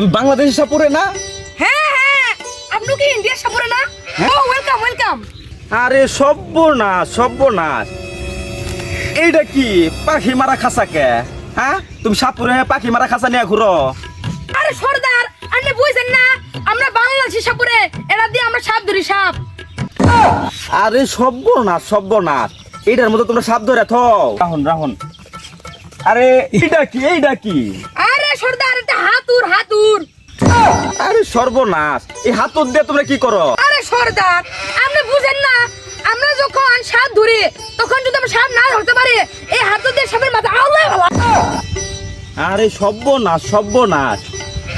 তুমি বাংলাদেশি সাপুরে না? হ্যাঁ হ্যাঁ। আপনি কি ইন্ডিয়ার সাপুরে না? ও ওয়েলকাম ওয়েলকাম আরে সর্বনাশ সর্বনাশ। এইটা কি? পাখি মারা খাসা কে? হ্যাঁ? তুমি সাপুরে পাখি মারা খাসা নিয়ে ঘুরো। আরে সর্দার আপনি বুঝছেন না আমরা বাংলাদেশি সাপুরে এরা দিয়ে আমরা সাপ ধরি সাপ। আরে সর্বনাশ সর্বনাশ। এইটার মধ্যে তোমরা সাপ ধরে থো রাহুন রাহুন আরে এইটা কি? এইটা কি? সর্দার এটা হাতুর হাতুর। আরে সর্বনাশ এই হাতুর দিয়ে তোমরা কি করো? আরে সর্দার আপনি বুঝেন না আমরা যখন সাপ ধরি তখন যদি আমরা সাপ না ধরতে পারি এই হাতুর দিয়ে সাপের মাথা আল্লাহ ভালো। আরে সর্বনাশ সর্বনাশ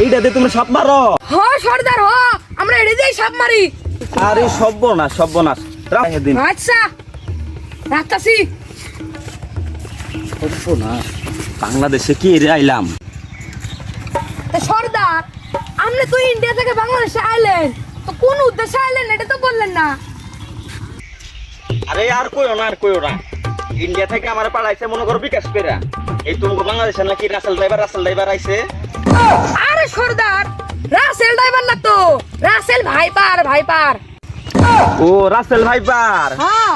এইটা দিয়ে তোমরা সাপ মারো? হ সর্দার হ আমরা দিয়ে সাপ মারি। আরে সর্বনাশ সর্বনাশ রাখ দিন। আচ্ছা রাখতাছি। সর্বনাশ বাংলাদেশে কি রে আইলাম? সর্দার আপনি তো ইন্ডিয়া থেকে বাংলাদেশে আইলেন। তো কোন উদ্দেশ্যে আইলেন? এটা তো বললেন না। আরে আর কইও না আর কইও না। ইন্ডিয়া থেকে আমার পাড়াইছে মনে করো বিকাশ পেরা এই তুমি বাংলাদেশে নাকি রাসেল ড্রাইভার রাসেল ড্রাইভার আইছে। আরে সর্দার রাসেল ড্রাইভার না তো। রাসেল ভাইপার ভাইপার ও রাসেল ভাইপার হ্যাঁ।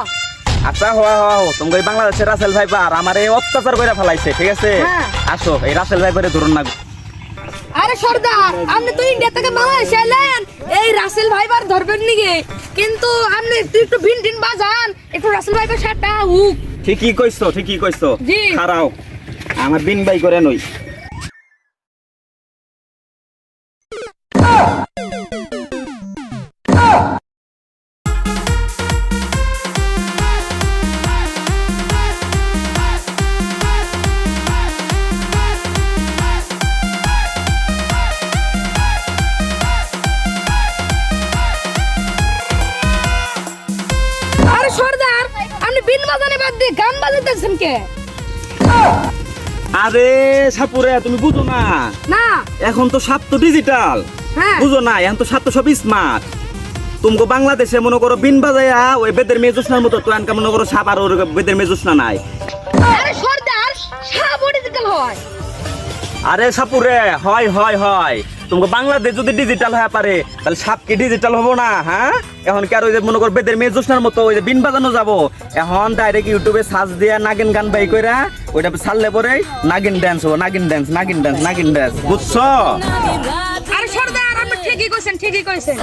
আচ্ছা হওয়া হওয়া হো তুমি বাংলাদেশের রাসেল ভাইপার আমার এই অত্যাচার করে ফেলাইছে ঠিক আছে? হ্যাঁ। আসো এই রাসেল ভাইপারে ধরুন না। আরে সর্দার আপনি তো ইন্ডিয়া থেকে বাংলাদেশে এলেন। এই রাসেল ভাইবার ধরবেন নিগে কিন্তু আপনি একটু একটু ভিন ভিন বাজান একটু রাসেল ভাইবার সাটা হুক ঠিকই কইছো ঠিকই কইছো। জি। খারাও। আমার দিন ভাই করে নই। দিয়ে গান বাজাতেছেন কে? আরে সাপুরে তুমি বুঝো না। না। এখন তো সাপ তো ডিজিটাল হ্যাঁ। বুঝো না এখন তো সাপ তো সব স্মার্ট তুমি বাংলাদেশে মনে করো বিন বাজাইয়া ওই বেদের মেজুসনার মতো তো এনকা মনে করো সাপ আর ওর বেদের মেজুসনা নাই। আরে সর্দার সাপ ডিজিটাল হয়। আরে সাপুরে হয় হয় হয়। তোমাকে বাংলাদেশ যদি ডিজিটাল হয়ে পারে তাহলে সাপ কি ডিজিটাল হব না হ্যাঁ? এখন কি আর ওই যে মনে করো বেদের মেজুসনার মতো ওই যে বিন বাজানো যাব? এখন ডাইরেক্ট ইউটিউবে সার্চ দিয়ে নাগিন গান বাই কইরা ওইটা ছাড়লে পরে নাগিন ড্যান্স হব nagin dance nagin dance nagin dance বুঝছ? আরে সর্দার ঠিকই কইছেন ঠিকই কইছেন।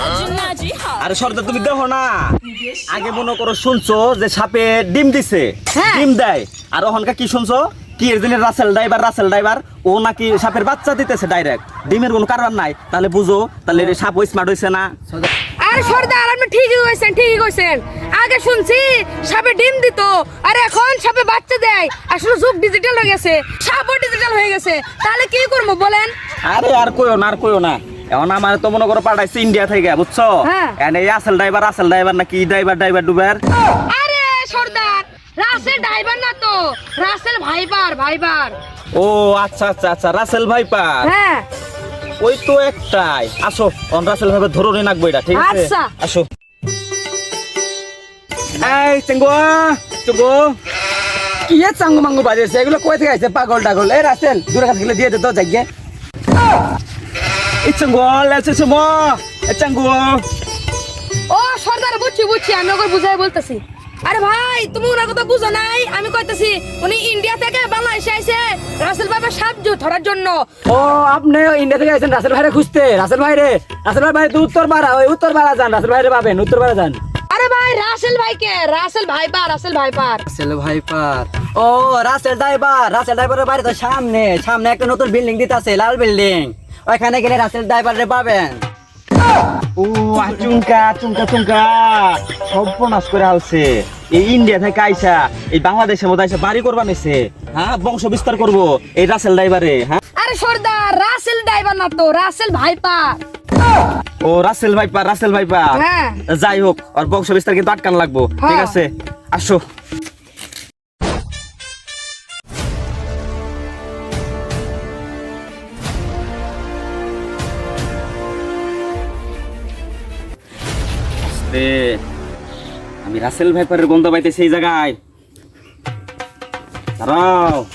আরে সর্দার তুমি দেখো না আগে মনে করো শুনছো যে সাপে ডিম দিছে হ্যাঁ। ডিম দেয় আর ওখানকার কি শুনছো? কি এর রাসেল ড্রাইভার রাসেল ড্রাইভার ও নাকি সাপের বাচ্চা দিতেছে ডাইরেক্ট ডিমের কোনো কারণ নাই। তাহলে বুঝো তাহলে সাপ স্মার্ট হয়েছে না। আরে সর্দার আপনি ঠিকই কইছেন ঠিকই কইছেন। আগে শুনছি সাপে ডিম দিত আর এখন সাপে বাচ্চা দেয়। আসলে যুগ ডিজিটাল হয়ে গেছে সাপও ডিজিটাল হয়ে গেছে। তাহলে কি করব বলেন? আরে আর কইও না আর কইও না। এখন আমার তো মনে করো পাঠাইছে ইন্ডিয়া থেকে বুঝছ? হ্যাঁ। এই আসল ড্রাইভার আসল ড্রাইভার নাকি ড্রাইভার ড্রাইভার ডুবার? আরে সর্দার রাসেল ড্রাইভার না তো রাসেল ভাইবার ভাইবার ও আচ্ছা আচ্ছা আচ্ছা রাসেল ভাইপার হ্যাঁ। ওই তো একটাই। আসো অন রাসেল ভাইপার ধরো নাকবো এটা ঠিক আছে? আচ্ছা। আসো। এই চেঙ্গো চেঙ্গো। কি এ চাঙ্গু মাঙ্গু বাজেছে এগুলো কই থেকে আইছে? পাগল টাগল। এই রাসেল দূরে কাছে গেলে দিয়ে দে তো জায়গা এই চেঙ্গো লেছে চেঙ্গো এই চেঙ্গো। ও সর্দার বুঝছি বুঝছি আমি ওকে বুঝাই বলতেছি। আরে ভাই তুমি ওনার কথা বুঝো নাই? আমি কইতেছি উনি ইন্ডিয়া থেকে বাংলাদেশে আইছে। রাসেল ভাইবার সাপ ধরার জন্য। ও আপনি ইন্ডিয়া থেকে আইছেন রাসেল ভাইরে খুঁজতে। রাসেল ভাই রে রাসেল ভাই ভাই উত্তর পাড়া ওই উত্তর পাড়া যান রাসেল ভাইরে পাবেন উত্তর পাড়া যান। আরে ভাই রাসেল ভাই কে Russell viper Russell viper. Russell viper ও রাসেল ড্রাইভার রাসেল ড্রাইভারের বাড়ি তো সামনে সামনে একটা নতুন বিল্ডিং দিতেছে লাল বিল্ডিং ওইখানে গেলে রাসেল ড্রাইভার রে পাবেন। ও আচুঙ্কা চুঙ্কা চুঙ্কা সর্বনাশ করে আলছে। এই ইন্ডিয়া থেকে আইসা এই বাংলাদেশের মধ্যে আইসা বাড়ি করবা নিছে হ্যাঁ বংশ বিস্তার করব। এই রাসেল ড্রাইভারে হ্যাঁ। আরে সর্দার রাসেল ড্রাইভার না তো রাসেল ভাইপার ও রাসেল ভাইপা রাসেল ভাইপা। যাই হোক আর বংশ বিস্তার কিন্তু আটকান লাগবো। ঠিক হ্যাঁ। আছে আসো। আমি রাসেল ভাইপারের গন্ধ পাইতে সেই জায়গায়। দাঁড়াও।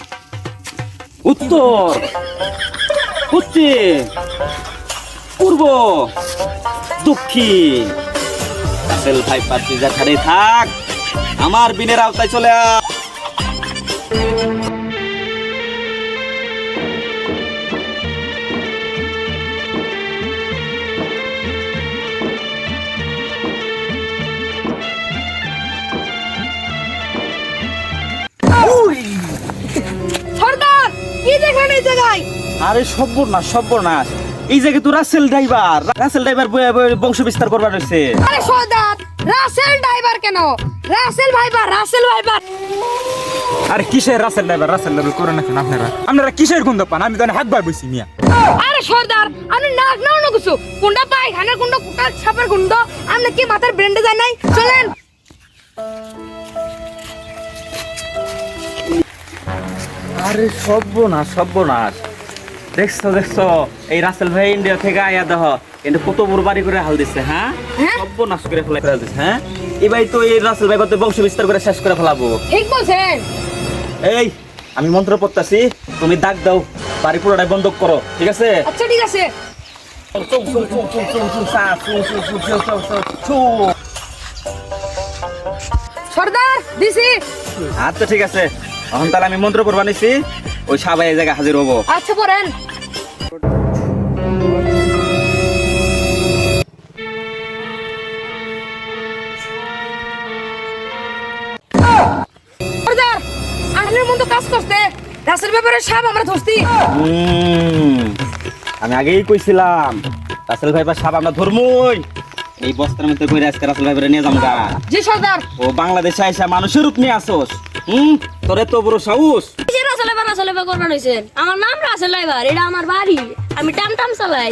উত্তর। পশ্চিম। পূর্ব। দক্ষিণ। রাসেল ভাইপার সেই থাক। আমার বিনের আওতায় চলে আয়। আরে সর্বনাশ এই জায়গায় তো রাসেল ড্রাইভার রাসেল ড্রাইভার বয়ে বয়ে বংশ বিস্তার করবার রয়েছে আরে সর্দার রাসেল ড্রাইভার কেন? রাসেল ভাইবার রাসেল ভাইবার আরে কিসের রাসেল ড্রাইভার রাসেল ড্রাইভার করে নাকি আপনারা? আপনারা কিসের গন্ধ পান? আমি তো হাত বার বসি মিয়া। আরে সর্দার আপনি নাক না অন্য কিছু। কোনটা পায়খানার কোনটা কোনটা সাপের কোনটা আপনি কি মাথার ব্রেন্ডে যায় নাই? চলেন। আরে সর্বনাশ সর্বনাশ দেখছ দেখছ এই রাসেল ভাই ইন্ডিয়া থেকে আয়া দেহ কিন্তু কত বড় বাড়ি করে হাল দিচ্ছে হ্যাঁ হ্যাঁ? সর্বনাশ করে ফেলাই ফেলা দিচ্ছে হ্যাঁ এবার তো এই রাসেল ভাই কত বংশ বিস্তার করে শেষ করে ফেলাবো ঠিক বলছেন এই আমি মন্ত্র পড়তাছি তুমি দাগ দাও বাড়ি পুরোটাই বন্ধ করো ঠিক আছে আচ্ছা ঠিক আছে। সর্দার দিছি আচ্ছা ঠিক আছে এখন তাহলে আমি মন্ত্র পড়বা নিছি ওই সাবাই জায়গায় হাজির হব। আচ্ছা পড়েন। সর্দার আপনার মতো কাজ করতে। রাসেল ব্যাপারে সাপ আমরা ধরছি। আমি আগেই কইছিলাম রাসেল ভাইবার সাপ আমরা ধরমুই। এই বস্তার মধ্যে করে আজকে রাসেল ভাইবারে নিয়ে যাম গা। জি সর্দার। ও বাংলাদেশে আইসা মানুষের রূপ নিয়ে আসোস। হুম তোরে তো বড় সাহস। করবেন হয়েছেন আমার নাম রাসেল এবার এটা আমার বাড়ি। আমি টাম টাম চালাই।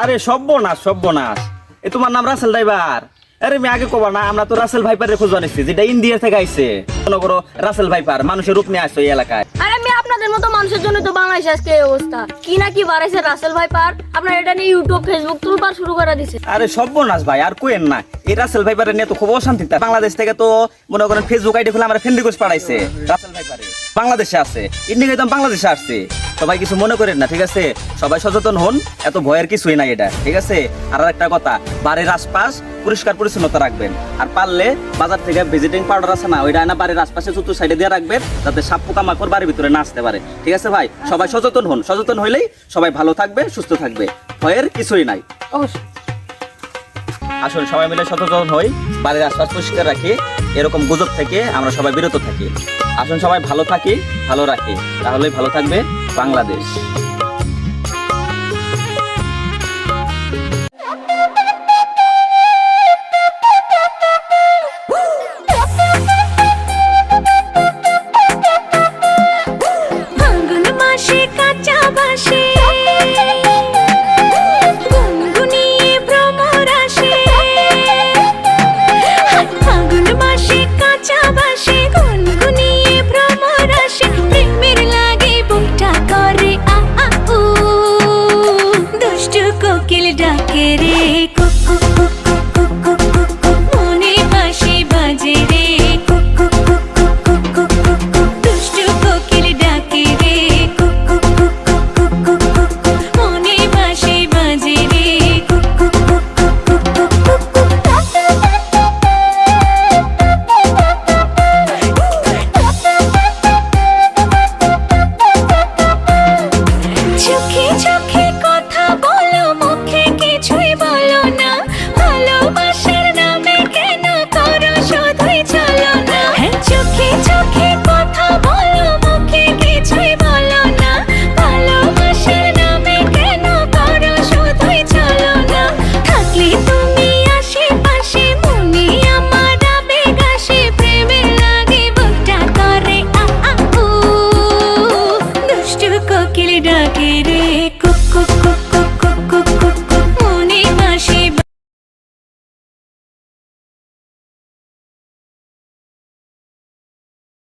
আরে সব্যনাশ সব্যনাশ এ তোমার নাম রাসেল ড্রাইভার আরে আমি আগে কবা না আমরা তো রাসেল ভাইপারের খোঁজ আনিছি যেটা ইন্ডিয়া থেকে আইছে। মনে করো রাসেল ভাইপার মানুষের রূপ নিয়ে আসছে এই এলাকায়। আর আমি আপনাদের মতো মানুষের জন্য তো বাংলাদেশে আজকে এই অবস্থা। কি না কি বাড়াইছে রাসেল ভাই পার আপনার এটা নিয়ে ইউটিউব ফেসবুক তুলবার শুরু করে দিছে। আরে সর্বনাশ ভাই আর কোয়েন না। এই রাসেল ভাইপারের নিয়ে তো খুব অশান্তি। বাংলাদেশ থেকে তো মনে করেন ফেসবুক আইডি খুলে আমার ফ্রেন্ড রিকোয়েস্ট পাঠাইছে রাসেল ভাইপারে। বাংলাদেশে আছে। ইন্ডিয়া একদম বাংলাদেশে আসছে। সবাই কিছু মনে করেন না ঠিক আছে? সবাই সচেতন হন এত ভয়ের কিছুই নাই এটা ঠিক আছে? আর একটা কথা বাড়ির আশপাশ পরিষ্কার পরিচ্ছন্নতা রাখবেন। আর পারলে বাজার থেকে ভিজিটিং পাউডার আছে না ওইটা না বাড়ির আশপাশে চতুর সাইডে দিয়ে রাখবেন যাতে সাপ পোকা মাকড় বাড়ির ভিতরে না আসতে পারে। ঠিক আছে ভাই? সবাই সচেতন হন সচেতন হইলেই সবাই ভালো থাকবে সুস্থ থাকবে। ভয়ের কিছুই নাই। অবশ্যই। আসুন সবাই মিলে সচেতন হই বাড়ির আশপাশ পরিষ্কার রাখি। এরকম গুজব থেকে আমরা সবাই বিরত থাকি। আসুন সবাই ভালো থাকি, ভালো রাখি। তাহলেই ভালো থাকবে বাংলাদেশ।